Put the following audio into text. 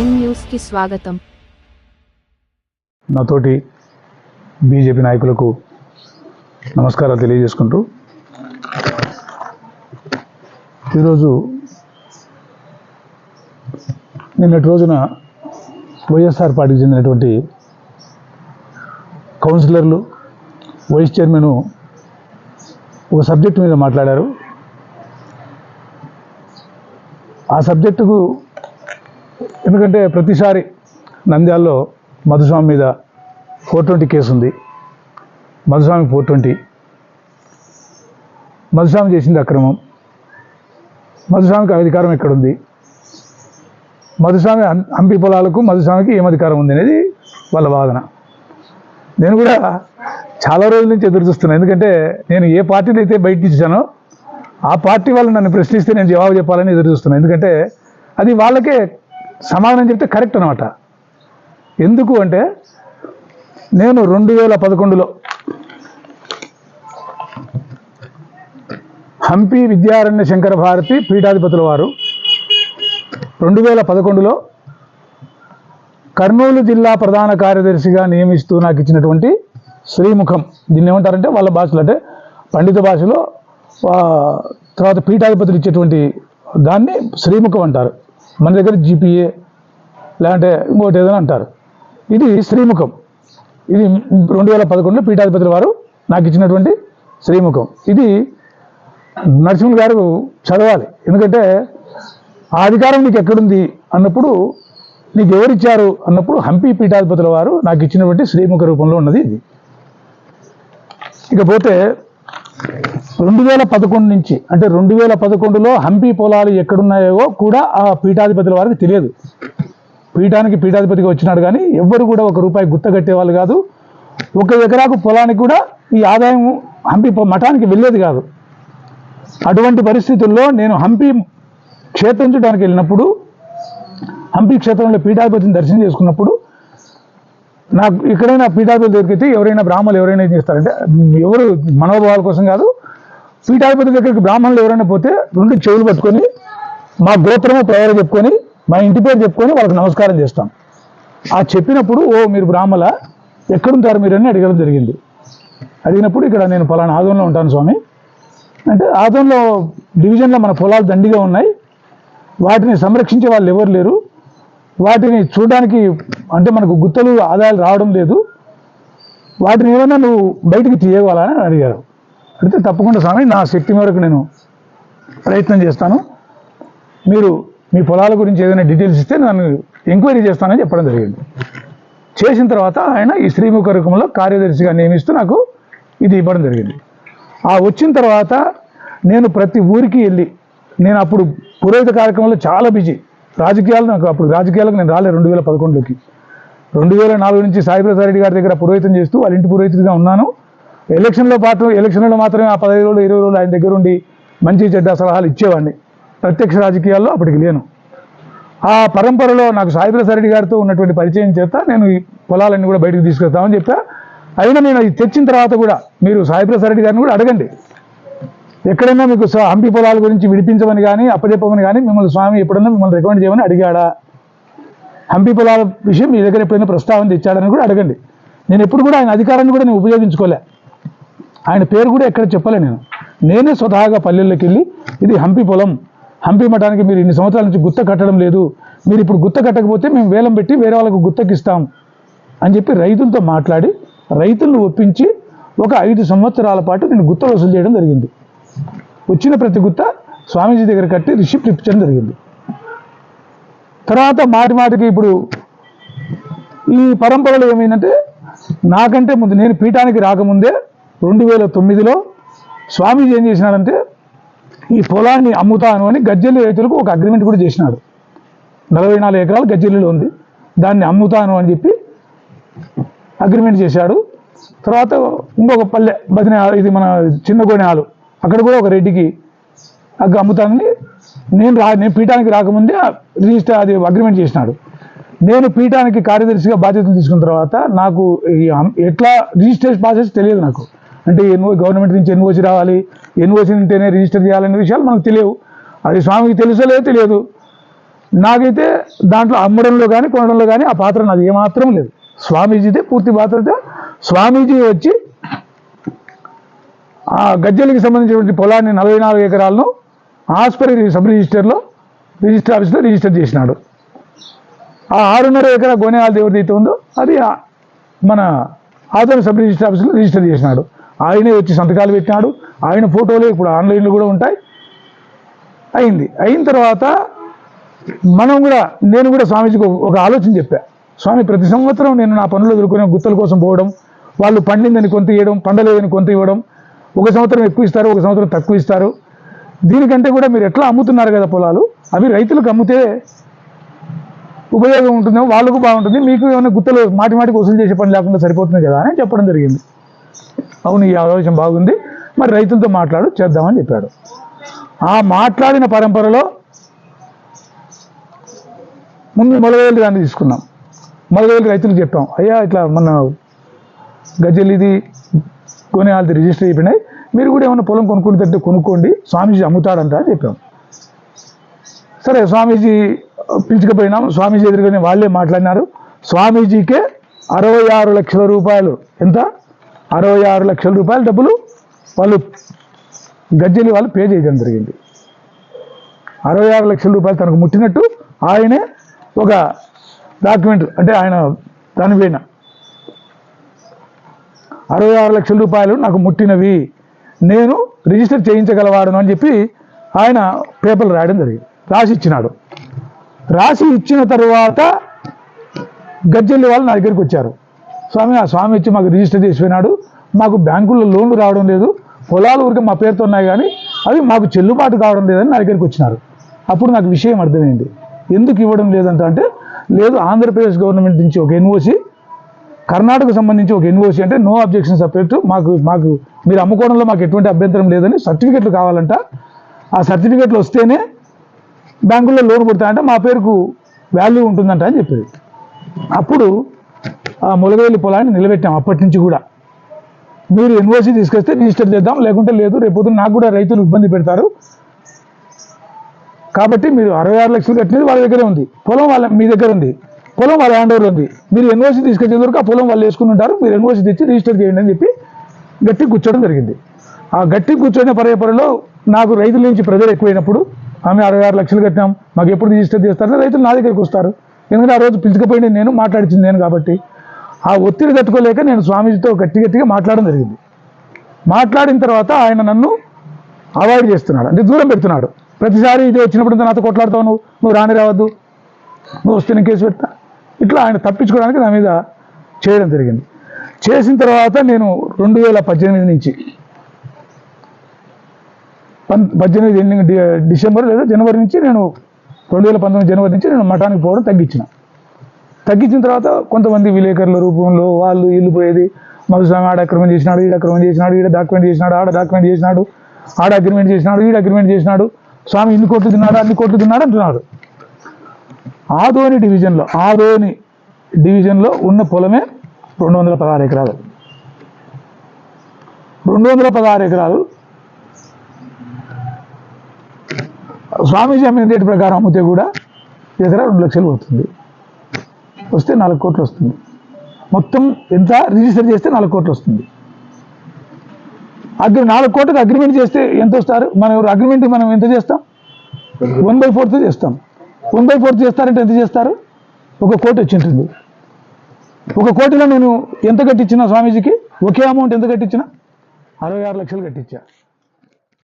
Prime న్యూస్కి స్వాగతం. నాతోటి బీజేపీ నాయకులకు నమస్కారాలు తెలియజేసుకుంటూ ఈరోజు నిన్నటి రోజున వైఎస్ఆర్ పార్టీకి చెందినటువంటి కౌన్సిలర్లు వైస్ చైర్మన్ ఒక సబ్జెక్ట్ మీద మాట్లాడారు. ఆ సబ్జెక్టుకు ఎందుకంటే ప్రతిసారి నంద్యాల్లో మధుస్వామి మీద ఫోర్ ట్వంటీ కేసు ఉంది మధుస్వామి ఫోర్ ట్వంటీ. మధుస్వామి చేసింది అక్రమం. మధుస్వామికి అధికారం ఎక్కడుంది? మధుస్వామి హంపి పొలాలకు మధుస్వామికి ఏం అధికారం ఉంది అనేది వాళ్ళ వాదన. నేను కూడా చాలా రోజుల నుంచి ఎదురు చూస్తున్నాను ఎందుకంటే నేను ఏ పార్టీని అయితే బయట ఇచ్చానో ఆ పార్టీ వాళ్ళు నన్ను ప్రశ్నిస్తే నేను జవాబు చెప్పాలని ఎదురు చూస్తున్నాను ఎందుకంటే అది వాళ్ళకే సమాధానం చెప్తే కరెక్ట్ అనమాట ఎందుకు అంటే నేను రెండు వేల పదకొండులో హంపి విద్యారణ్య శంకర భారతి పీఠాధిపతుల వారు రెండు వేల పదకొండులో కర్నూలు జిల్లా ప్రధాన కార్యదర్శిగా నియమిస్తూ నాకు ఇచ్చినటువంటి శ్రీముఖం. దీన్ని ఏమంటారంటే వాళ్ళ భాషలో అంటే పండిత భాషలో తర్వాత పీఠాధిపతులు ఇచ్చేటువంటి దాన్ని శ్రీముఖం అంటారు. మన దగ్గర జీపీఏ లేదంటే ఇంకోటి ఏదైనా అంటారు. ఇది శ్రీముఖం. ఇది రెండు వేల పదకొండులో పీఠాధిపతుల వారు నాకు ఇచ్చినటువంటి శ్రీముఖం. ఇది నరసింహ గారు చదవాలి. ఎందుకంటే ఆ అధికారం నీకు ఎక్కడుంది అన్నప్పుడు నీకు ఎవరిచ్చారు అన్నప్పుడు హంపి పీఠాధిపతుల వారు నాకు ఇచ్చినటువంటి శ్రీముఖ రూపంలో ఉన్నది ఇది. ఇకపోతే రెండు వేల పదకొండు నుంచి అంటే రెండు వేల పదకొండులో హంపి పొలాలు ఎక్కడున్నాయో కూడా ఆ పీఠాధిపతుల వారికి తెలియదు. పీఠానికి పీఠాధిపతిగా వచ్చినాడు కానీ ఎవ్వరు కూడా ఒక రూపాయి గుత్త కట్టేవాళ్ళు కాదు. ఒక ఎకరాకు పొలానికి కూడా ఈ ఆదాయం హంపి మఠానికి వెళ్ళేది కాదు. అటువంటి పరిస్థితుల్లో నేను హంపి క్షేత్రం చూడడానికి వెళ్ళినప్పుడు హంపి క్షేత్రంలో పీఠాధిపతిని దర్శనం చేసుకున్నప్పుడు నాకు ఎక్కడైనా పీఠాధిపతి దగ్గరికి ఎవరైనా బ్రాహ్మణులు ఎవరైనా ఏం చేస్తారంటే ఎవరు మనోభావాల కోసం కాదు పీఠాధిపతి దగ్గరికి బ్రాహ్మణులు ఎవరైనా పోతే రెండు చెవులు పట్టుకొని మా గోత్రము పేరు చెప్పుకొని మా ఇంటి పేరు చెప్పుకొని వాళ్ళకి నమస్కారం చేస్తాం. ఆ చెప్పినప్పుడు ఓ మీరు బ్రాహ్మల ఎక్కడుంటారు మీరు అని అడగడం జరిగింది. అడిగినప్పుడు ఇక్కడ నేను పలానా ఆదంలో ఉంటాను స్వామి. అంటే ఆదంలో డివిజన్లో మన పొలాలు దండిగా ఉన్నాయి. వాటిని సంరక్షించే వాళ్ళు ఎవరు లేరు. వాటిని చూడడానికి అంటే మనకు గుత్తలు ఆదాయాలు రావడం లేదు. వాటిని ఏమైనా నువ్వు బయటికి తీయగలని అడిగారు. అడిగితే తప్పకుండా స్వామి నా శక్తి మేరకు నేను ప్రయత్నం చేస్తాను. మీరు మీ పొలాల గురించి ఏదైనా డీటెయిల్స్ ఇస్తే నన్ను ఎంక్వైరీ చేస్తానని చెప్పడం జరిగింది. చేసిన తర్వాత ఆయన ఈ శ్రీముఖ రూపంలో కార్యదర్శిగా నియమిస్తూ నాకు ఇది ఇవ్వడం జరిగింది. ఆ వచ్చిన తర్వాత నేను ప్రతి ఊరికి వెళ్ళి నేను అప్పుడు పురోహిత కార్యక్రమంలో చాలా బిజీ రాజకీయాలు నాకు అప్పుడు రాజకీయాలకు నేను రాలే రెండు వేల పదకొండులోకి. రెండు వేల నాలుగు నుంచి సాయి ప్రసాద్ రెడ్డి గారి దగ్గర పురోహితం చేస్తూ వాళ్ళ ఇంటి పురోహితుడిగా ఉన్నాను. ఎలక్షన్లో పాత్ర ఎలక్షన్లో మాత్రమే ఆ పదహైదు రోజులు ఇరవై రోజులు ఆయన దగ్గర ఉండి మంచి చెడ్డ సలహాలు ఇచ్చేవాడిని. ప్రత్యక్ష రాజకీయాల్లో అప్పటికి లేను. ఆ పరంపరలో నాకు సాయి ప్రసాద్ రెడ్డి గారితో ఉన్నటువంటి పరిచయం చేత నేను ఈ పొలాలన్నీ కూడా బయటకు తీసుకెళ్తామని చెప్పా. అయినా నేను అది తెచ్చిన తర్వాత కూడా మీరు సాయి ప్రసాద్ రెడ్డి గారిని కూడా అడగండి. ఎక్కడైనా మీకు హంపి పొలాల గురించి విడిపించమని కానీ అప్పచెప్పమని కానీ మిమ్మల్ని స్వామి ఎప్పుడన్నా మిమ్మల్ని రికమెండ్ చేయమని అడిగాడా? హంపి పొలాల విషయం మీ దగ్గర ఎప్పుడైనా ప్రస్తావన తెచ్చాడని కూడా అడగండి. నేను ఎప్పుడు కూడా ఆయన అధికారాన్ని కూడా నేను ఉపయోగించుకోలే. ఆయన పేరు కూడా ఎక్కడ చెప్పలే నేను. నేనే స్వతహాగా పల్లెల్లోకి వెళ్ళి ఇది హంపి పొలం హంపి మఠానికి మీరు ఇన్ని సంవత్సరాల నుంచి గుత్త కట్టడం లేదు. మీరు ఇప్పుడు గుత్త కట్టకపోతే మేము వేలం పెట్టి వేరే వాళ్ళకు గుత్తకిస్తాం అని చెప్పి రైతులతో మాట్లాడి రైతులను ఒప్పించి ఒక ఐదు సంవత్సరాల పాటు నేను గుత్త వసూలు చేయడం జరిగింది. వచ్చిన ప్రతి గుత్త స్వామీజీ దగ్గర కట్టి రిసిప్ట్ ఇప్పించడం జరిగింది. తర్వాత మాటి మాటికి ఇప్పుడు ఈ పరంపరలో ఏమైందంటే నాకంటే ముందు నేను పీఠానికి రాకముందే రెండు వేల తొమ్మిదిలో స్వామీజీ ఏం చేసినాడంటే ఈ పొలాన్ని అమ్ముతాను అని గజ్జెల్లి రైతులకు ఒక అగ్రిమెంట్ కూడా చేసినాడు. నలభై నాలుగు ఎకరాలు గజ్జెల్లిలో ఉంది. దాన్ని అమ్ముతాను అని చెప్పి అగ్రిమెంట్ చేశాడు. తర్వాత ఇంకొక పల్లె బదిన ఇది మన చిన్న గోనె అక్కడ కూడా ఒక రెడ్డికి అమ్ముతానని నేను రా నేను పీఠానికి రాకముందే రిజిస్టర్ అది అగ్రిమెంట్ చేసినాడు. నేను పీఠానికి కార్యదర్శిగా బాధ్యతలు తీసుకున్న తర్వాత నాకు ఈ ఎట్లా రిజిస్ట్రేషన్ ప్రాసెస్ తెలియదు నాకు. అంటే ఎన్ఓ గవర్నమెంట్ నుంచి ఎన్ఓసి రావాలి ఎన్ఓసి ఉంటేనే రిజిస్టర్ చేయాలనే విషయాలు మనకు తెలియవు. అది స్వామికి తెలుసో లేదో తెలియదు. నాకైతే దాంట్లో అమ్మడంలో కానీ కొనడంలో కానీ ఆ పాత్ర నాది ఏమాత్రం లేదు. స్వామీజీదే పూర్తి పాత్రతో స్వామీజీ వచ్చి ఆ గజ్జలకి సంబంధించినటువంటి పొలాన్ని నలభై నాలుగు ఎకరాలను ఆస్పరి సబ్ రిజిస్టర్లో రిజిస్టర్ ఆఫీస్లో రిజిస్టర్ చేసినాడు. ఆ ఆరున్నర ఎకరా గోనేహాల్ ఎవరిదైతే ఉందో అది మన ఆదరణ సబ్ రిజిస్టర్ ఆఫీస్లో రిజిస్టర్ చేసినాడు. ఆయనే వచ్చి సంతకాలు పెట్టినాడు. ఆయన ఫోటోలు ఇప్పుడు ఆన్లైన్లో కూడా ఉంటాయి. అయింది. అయిన తర్వాత మనం కూడా నేను కూడా స్వామీజీకి ఒక- ఆలోచన చెప్పా. స్వామి ప్రతి సంవత్సరం నేను నా పనులు ఎదుర్కొని గుత్తల కోసం పోవడం వాళ్ళు పండిందని కొంత ఇవ్వడం పండలేదని కొంత ఇవ్వడం ఒక సంవత్సరం ఎక్కువ ఇస్తారు ఒక సంవత్సరం తక్కువ ఇస్తారు. దీనికంటే కూడా మీరు ఎట్లా అమ్ముతున్నారు కదా పొలాలు? అవి రైతులకు అమ్మితే ఉపయోగం ఉంటుందో వాళ్ళకు బాగుంటుంది. మీకు ఏమైనా గుత్తలు మాటి మాటికి వసూలు చేసే పని లేకుండా సరిపోతుంది కదా అని చెప్పడం జరిగింది. అవును ఈ ఆలోచన బాగుంది. మరి రైతులతో మాట్లాడు చేద్దామని చెప్పాడు. ఆ మాట్లాడిన పరంపరలో ముందు మొలవేలు దాన్ని తీసుకున్నాం. మొలవేలు రైతులకు చెప్పాం అయ్యా ఇట్లా మన గజ్జలు ఇది కొనేవాళ్ళది రిజిస్టర్ అయిపోయినాయి. మీరు కూడా ఏమైనా పొలం కొనుక్కుంటే కొనుక్కోండి స్వామీజీ అమ్ముతాడంట అని చెప్పాము సరే స్వామీజీ పిలుచుకుపోయినాం. స్వామీజీ ఎదురుగానే వాళ్ళే మాట్లాడినారు. స్వామీజీకే అరవై ఆరు లక్షల రూపాయలు. ఎంత? అరవై ఆరు లక్షల రూపాయల డబ్బులు వాళ్ళు గజ్జలి వాళ్ళు పే చేయడం జరిగింది. అరవై ఆరు లక్షల రూపాయలు తనకు ముట్టినట్టు ఆయనే ఒక డాక్యుమెంట్ అంటే ఆయన దాని పైన అరవై ఆరు లక్షల రూపాయలు నాకు ముట్టినవి. నేను రిజిస్టర్ చేయించగలవాడను అని చెప్పి ఆయన పేపర్లు రాయడం జరిగింది. రాసి ఇచ్చినాడు. రాసి ఇచ్చిన తరువాత గజ్జల్లి వాళ్ళు నా దగ్గరికి వచ్చారు. స్వామి ఆ స్వామి వచ్చి మాకు రిజిస్టర్ చేసిపోయినాడు. మాకు బ్యాంకుల్లో లోన్లు రావడం లేదు. పొలాలు ఊరికి మా పేరుతో ఉన్నాయి కానీ అవి మాకు చెల్లుబాటు కావడం లేదని నా దగ్గరికి వచ్చినారు. అప్పుడు నాకు విషయం అర్థమైంది. ఎందుకు ఇవ్వడం లేదంటే లేదు ఆంధ్రప్రదేశ్ గవర్నమెంట్ నుంచి ఒక ఎన్ఓసి కర్ణాటక సంబంధించి ఒక ఎన్ఓసి అంటే నో అబ్జెక్షన్ సపరేట్ మాకు మాకు మీరు అమ్ముకోవడంలో మాకు ఎటువంటి అభ్యంతరం లేదని సర్టిఫికెట్లు కావాలంట. ఆ సర్టిఫికెట్లు వస్తేనే బ్యాంకుల్లో లోన్ కొడతాయంటే మా పేరుకు వాల్యూ ఉంటుందంట అని చెప్పేది అప్పుడు ఆ ములగవేలి పొలాన్ని నిలబెట్టాం అప్పటి నుంచి కూడా. మీరు ఎన్ఓసి తీసుకొస్తే రిజిస్టర్ చేద్దాం లేకుంటే లేదు రేపు నాకు కూడా రైతులు ఇబ్బంది పెడతారు. కాబట్టి మీరు అరవై ఆరు లక్షలు కట్టినది వాళ్ళ దగ్గరే ఉంది. పొలం వాళ్ళ మీ దగ్గర ఉంది. పొలం వాళ్ళ హ్యాండ్ ఓవర్ ఉంది. మీరు ఎన్ఓసి తీసుకొచ్చే వరకు ఆ పొలం వాళ్ళు వేసుకుని ఉంటారు. మీరు ఎన్ఓసి తెచ్చి రిజిస్టర్ చేయండి అని చెప్పి గట్టి కూర్చోవడం జరిగింది. ఆ గట్టి కూర్చొని పర్యపరలో నాకు రైతుల నుంచి ప్రెజర్ ఎక్కువైనప్పుడు ఆమె అరవై ఆరు లక్షలు కట్టినాం. మాకు ఎప్పుడు రిజిస్టర్ చేస్తారని రైతులు నా దగ్గరికి వస్తారు. ఎందుకంటే ఆ రోజు పిలుచుకుపోయింది నేను మాట్లాడిచింది నేను కాబట్టి ఆ ఒత్తిడి తట్టుకోలేక నేను స్వామీజీతో గట్టి గట్టిగా మాట్లాడడం జరిగింది. మాట్లాడిన తర్వాత ఆయన నన్ను అవాయిడ్ చేస్తున్నాడు. అంటే దూరం పెడుతున్నాడు. ప్రతిసారి ఇది వచ్చినప్పుడు నాతో కొట్లాడతావు నువ్వు. నువ్వు రాని రావద్దు. నువ్వు వస్తే నేను కేసు పెడతా. ఇట్లా ఆయన తప్పించుకోవడానికి నా మీద చేయడం జరిగింది. చేసిన తర్వాత నేను రెండు వేల పద్దెనిమిది నుంచి పన్ పద్దెనిమిది ఎండింగ్ డిసెంబర్ లేదా జనవరి నుంచి నేను రెండు వేల పంతొమ్మిది జనవరి నుంచి నేను మఠానికి పోవడం తగ్గించిన. తగ్గించిన తర్వాత కొంతమంది విలేకరుల రూపంలో వాళ్ళు ఇల్లు పోయేది మధుస్వామి ఆడ అక్రమం చేసినాడు ఈడ అక్రమం చేసినాడు ఈడ డాక్యుమెంట్ చేసినాడు ఆడ డాక్యుమెంట్ చేసినాడు ఆడ అగ్రిమెంట్ చేసినాడు ఈడ అగ్రిమెంట్ చేసినాడు స్వామి ఇన్ని కోట్లు తిన్నాడు అన్ని కోట్లు తిన్నాడు అంటున్నాడు. ఆదోని డివిజన్లో ఆదోని డివిజన్లో ఉన్న పొలమే రెండు వందల పదహారు ఎకరాలు. రెండు వందల పదహారు ఎకరాలు. స్వామీజీ అమ్మిన రేటు ప్రకారం అమ్మితే కూడా ఎకరా రెండు లక్షలు పోతుంది వస్తే నాలుగు కోట్లు వస్తుంది. మొత్తం ఎంత రిజిస్టర్ చేస్తే నాలుగు కోట్లు వస్తుంది. అగ్రి నాలుగు కోట్లకు అగ్రిమెంట్ చేస్తే ఎంత వస్తారు? మనం అగ్రిమెంట్ మనం ఎంత చేస్తాం? వన్ బై ఫోర్త్ చేస్తాం. వన్ బై ఫోర్త్ చేస్తారంటే ఎంత చేస్తారు? ఒక కోటి వచ్చి ఉంటుంది ఒక కోటిలో నేను ఎంత కట్టించిన స్వామీజీకి? ఒకే అమౌంట్ ఎంత కట్టించిన? అరవై ఆరు లక్షలు కట్టించా.